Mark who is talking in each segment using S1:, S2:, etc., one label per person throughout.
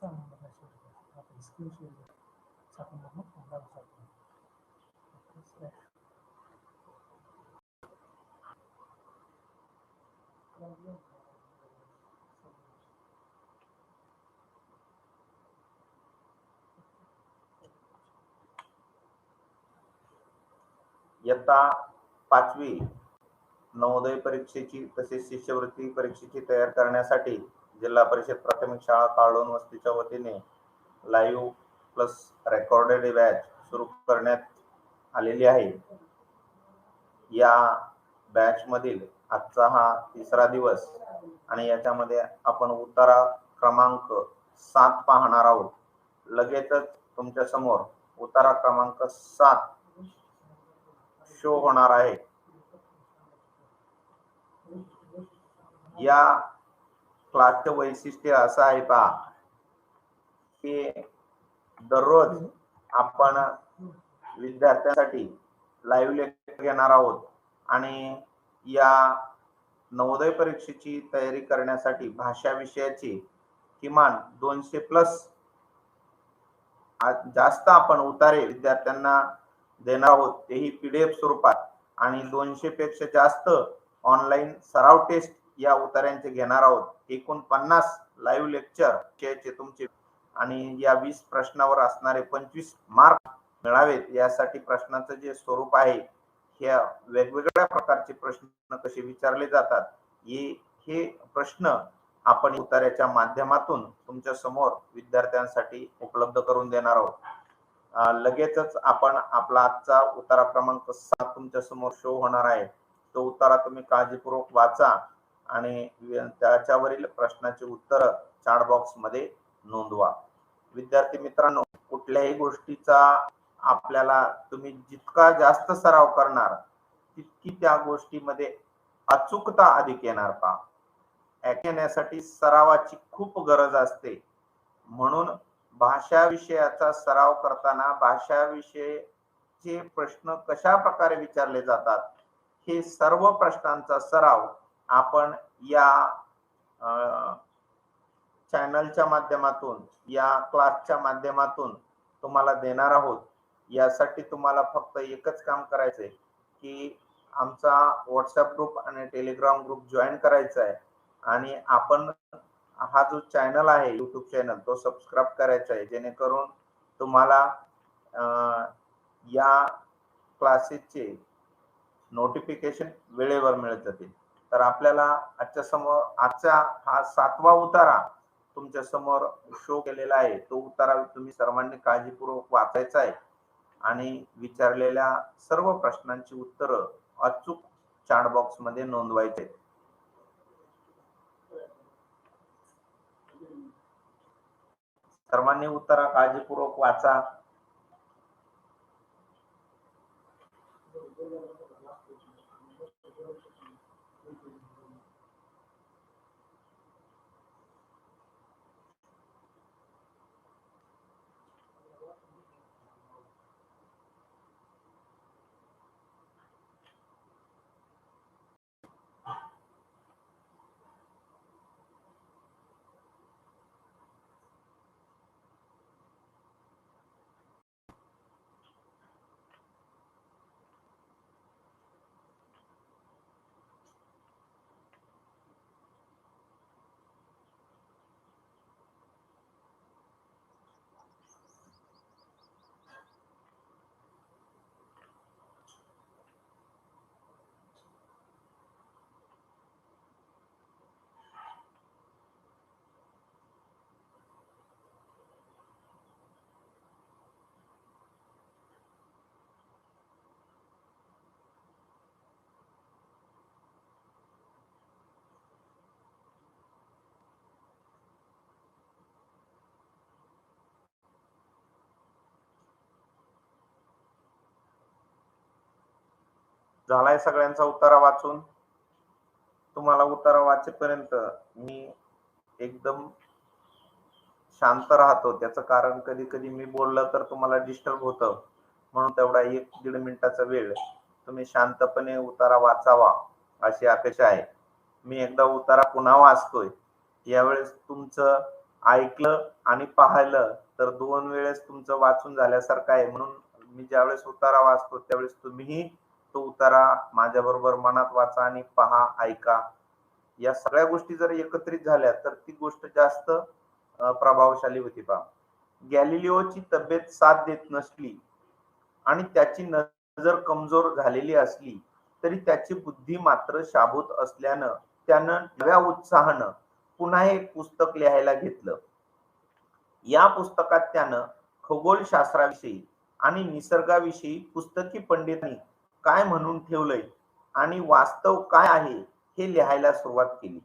S1: さらに私よりですね、あと救収で作文の女の子ですね。
S2: इयत्ता पाचवी नवोदय परीक्षेची तसेच शिष्यवृत्ती परीक्षेची तयार करण्यासाठी जिल्हा परिषद प्राथमिक शाळा काळोन वस्तीच्या वतीने लाईव्ह प्लस रेकॉर्डेड बॅच सुरू करण्यात आलेली आहे. या बॅच मधील आजचा हा तिसरा दिवस आणि याच्यामध्ये आपण उतारा क्रमांक सात पाहणार आहोत. लगेचच तुमच्यासमोर उतारा क्रमांक सात शो होणार आहे. या क्लासचं वैशिष्ट्य असं आहे पहा की दररोज आपण विद्यार्थ्यांसाठी लाईव्ह लेक्चर घेणार आहोत आणि या नवोदय परीक्षेची तयारी करण्यासाठी भाषा विषयाची किमान दोनशे प्लस जास्त आपण उतारे विद्यार्थ्यांना देणार आहोत. तेही पीडीएफ स्वरूपात आणि दोनशे पेक्षा जास्त ऑनलाईन सराव टेस्ट या उतार्यांचे घेणार आहोत. एकूण पन्नास लाईव्ह लेक्चर चे तुमचे. आणि या वीस प्रश्नावर असणारे पंचवीस मार्क मिळावेत. यासाठी प्रश्नाचं जे स्वरूप आहे ह्या वेगवेगळ्या प्रकारचे प्रश्न कसे विचारले जातात हे हे प्रश्न आपण उतार्याच्या माध्यमातून तुमच्यासमोर विद्यार्थ्यांसाठी उपलब्ध करून देणार आहोत. लगेचच आपण आपला आजचा उतारा क्रमांक सात तुमच्यासमोर शो होणार आहे. तो उतारा तुम्ही काळजीपूर्वक वाचा. आणि त्याच्यावरील प्रश्नाचे उत्तर चार्ट बॉक्समध्ये नोंदवा. विद्यार्थी मित्रांनो कुठल्याही गोष्टीचा आपल्याला तुम्ही जितका जास्त सराव करणार तितकी त्या गोष्टीमध्ये अचूकता अधिक येणार पहा. ऐकण्यासाठी सरावाची खूप गरज असते. म्हणून भाषा विषयाचा सराव करताना भाषा विषयचे प्रश्न कशा प्रकारे विचारले जातात हे सर्व प्रश्नांचा सराव आपण या चॅनलच्या माध्यमातून या क्लासच्या माध्यमातून तुम्हाला देणार आहोत. यासाठी तुम्हाला फक्त एकच काम करायचंय की आमचा व्हॉट्सअप ग्रुप आणि टेलिग्राम ग्रुप जॉईन करायचा आहे. आणि आपण हा जो चॅनल आहे युट्यूब चॅनल तो सबस्क्राईब करायचा आहे. जेणेकरून तुम्हाला या क्लासेसचे नोटिफिकेशन वेळेवर मिळत जातील. तर आपल्याला आजच्या समोर आजचा हा सातवा उतारा तुमच्यासमोर शो केलेला आहे. तो उतारा तुम्ही सर्वांनी काळजीपूर्वक वाचायचा आहे. आणि विचारलेल्या सर्व प्रश्नांची उत्तरं अचूक चॅट बॉक्समध्ये नोंदवायचे सर्वांनी उत्तरा काळजीपूर्वक वाचा. झालाय सगळ्यांचा उतारा वाचून. तुम्हाला उतारा वाचेपर्यंत मी एकदम शांत राहतो. त्याचं कारण कधी कधी मी बोललं तर तुम्हाला डिस्टर्ब होतं. म्हणून तेवढा एक दीड मिनिटाचा वेळ तुम्ही शांतपणे उतारा वाचावा अशी अपेक्षा आहे. मी एकदा उतारा पुन्हा वाचतोय. यावेळेस तुमचं ऐकलं आणि पाहिलं तर दोन वेळेस तुमचं वाचून झाल्यासारखं आहे. म्हणून मी ज्यावेळेस उतारा वाचतो त्यावेळेस तुम्हीही तो उतारा माझ्याबरोबर मनात वाचा आणि पहा ऐका. या सगळ्या गोष्टी जर एकत्रित झाल्या तर ती गोष्ट जास्त प्रभावशाली होती पहा गॅलिलिओची तब्येत साथ देत नसली आणि त्याची नजर कमजोर झालेली असली तरी त्याची बुद्धी मात्र शाबूत असल्यानं त्यानं नव्या उत्साहानं पुन्हा एक पुस्तक लिहायला घेतलं. या पुस्तकात त्यानं खगोलशास्त्राविषयी आणि निसर्गाविषयी पुस्तकी पंडितांनी काय म्हणून ठेवलंय आणि वास्तव काय आहे हे लिहायला सुरुवात केली.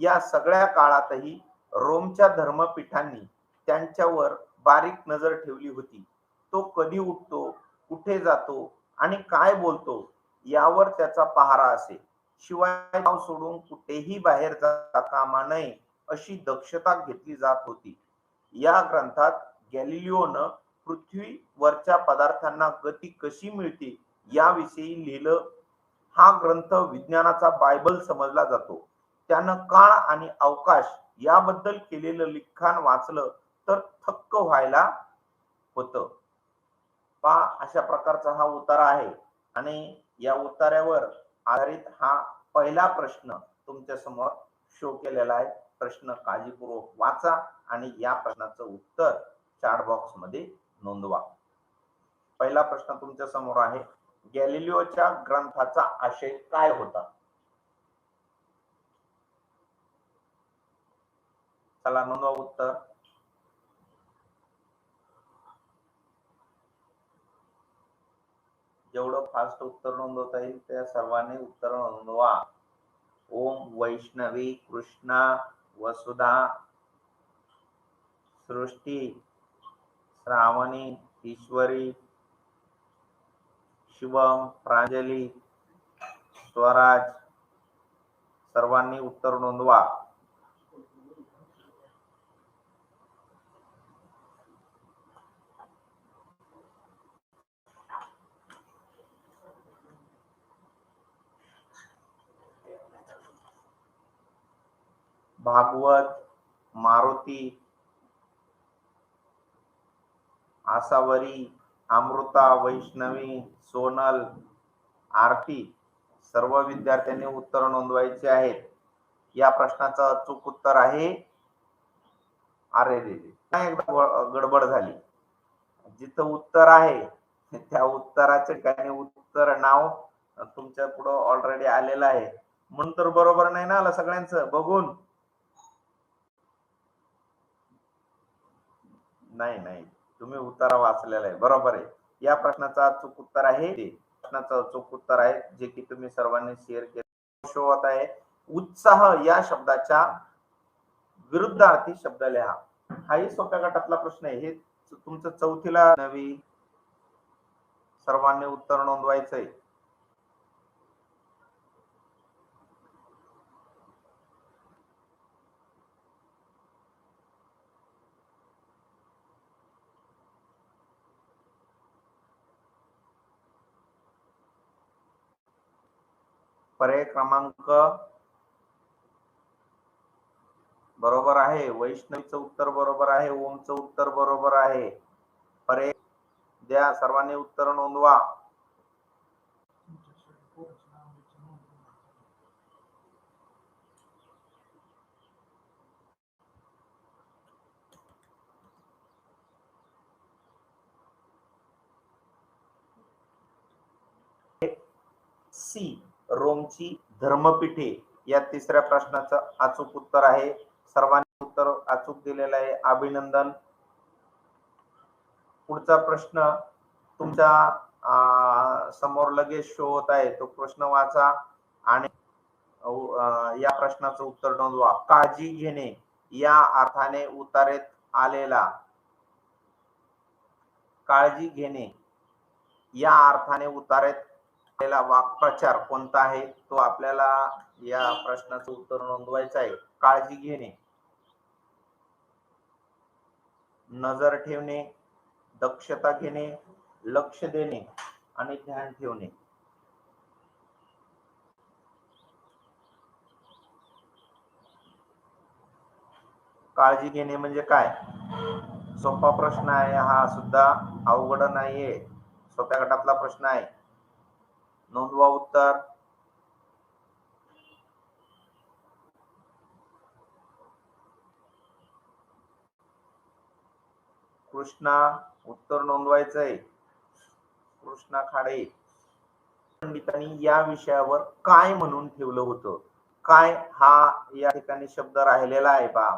S2: या सगळ्या काळातही रोमच्या धर्मपीठांनी त्यांच्यावर बारीक नजर ठेवली होती. तो कधी उठतो कुठे जातो आणि काय बोलतो यावर त्याचा पहारा असे. शिवाय गाव सोडून कुठेही बाहेर जाता कामा नये अशी दक्षता घेतली जात होती. या ग्रंथात गॅलिलिओनं पृथ्वीवरच्या पदार्थांना गती कशी मिळते याविषयी लिहिलं हा ग्रंथ विज्ञानाचा बायबल समजला जातो. त्यानं काळ आणि अवकाश याबद्दल केलेलं लिखाण वाचलं तर थक्क व्हायला होत. पा अशा प्रकारचा हा उतारा आहे. आणि या उतार्यावर आधारित हा पहिला प्रश्न तुमच्यासमोर शो केलेला आहे. प्रश्न काळजीपूर्वक वाचा आणि या प्रश्नाचं उत्तर चार्ट बॉक्समध्ये नोंदवा. पहिला प्रश्न तुमच्यासमोर आहे. गॅलिलिओच्या ग्रंथाचा आशय काय होता? चला नोंदवा उत्तर. जेवढं फास्ट उत्तर नोंदवता येईल त्या सर्वांनी उत्तर नोंदवा. ओम वैष्णवी कृष्णा वसुधा सृष्टी श्रावणी ईश्वरी शिवम प्रांजली स्वराज सर्वांनी उत्तर नोंदवा. भागवत मारुती आसावरी अमृता वैष्णवी सोनल आरती सर्व विद्यार्थ्यांनी उत्तर नोंदवायचे आहेत. या प्रश्नाचं अचूक उत्तर आहे. अरे रे एकदा गडबड झाली. जिथं उत्तर आहे त्या उत्तराचे काही उत्तर नाव तुमच्या पुढं ऑलरेडी आलेलं आहे. म्हणून तर बरोबर नाही ना आलं सगळ्यांचं? बघून. नाही नाही. तुम्ही उतारा वाचलेला आहे. बरोबर आहे. या प्रश्नाचा अचूक उत्तर आहे. प्रश्नाचं अचूक उत्तर आहे जे की तुम्ही सर्वांनी शेअर केलं. शो होत आहे. उत्साह या शब्दाच्या विरुद्धार्थी शब्द लिहा. हाही सोप्या गटातला प्रश्न आहे. हे तुमचं चौथीला नवी सर्वांनी उत्तर नोंदवायचंय. पर्याय क्रमांक बरोबर आहे. वैष्णवीचं उत्तर बरोबर आहे. ओमचं उत्तर बरोबर आहे. पर्याय द्या. सर्वांनी उत्तर नोंदवा. सी. रोमची धर्मपीठे या तिसऱ्या प्रश्नाचं अचूक उत्तर आहे. सर्वांनी उत्तर अचूक दिलेलं आहे. अभिनंदन. पुढचा प्रश्न तुमच्यासमोर लगेच शो होत आहे. तो प्रश्न वाचा आणि या प्रश्नाचं उत्तर नोंदवा. काळजी घेणे या अर्थाने उतारेत आलेला. काळजी घेणे या अर्थाने उतारेत आपल्याला वाक्प्रचार कोणता आहे तो आपल्याला या प्रश्नाचं उत्तर नोंदवायचं आहे. काळजी घेणे. नजर ठेवणे. दक्षता घेणे. लक्ष देणे. आणि ध्यान ठेवणे. काळजी घेणे म्हणजे काय? सोपा प्रश्न आहे हा सुद्धा. अवघड नाहीये. सोप्या गटातला प्रश्न आहे. नोंदवा उत्तर. कृष्णा उत्तर नोंदवायचंय. कृष्णा खाडे. पंडितांनी या विषयावर काय म्हणून ठेवलं होतं? काय हा या ठिकाणी शब्द राहिलेला आहे बा?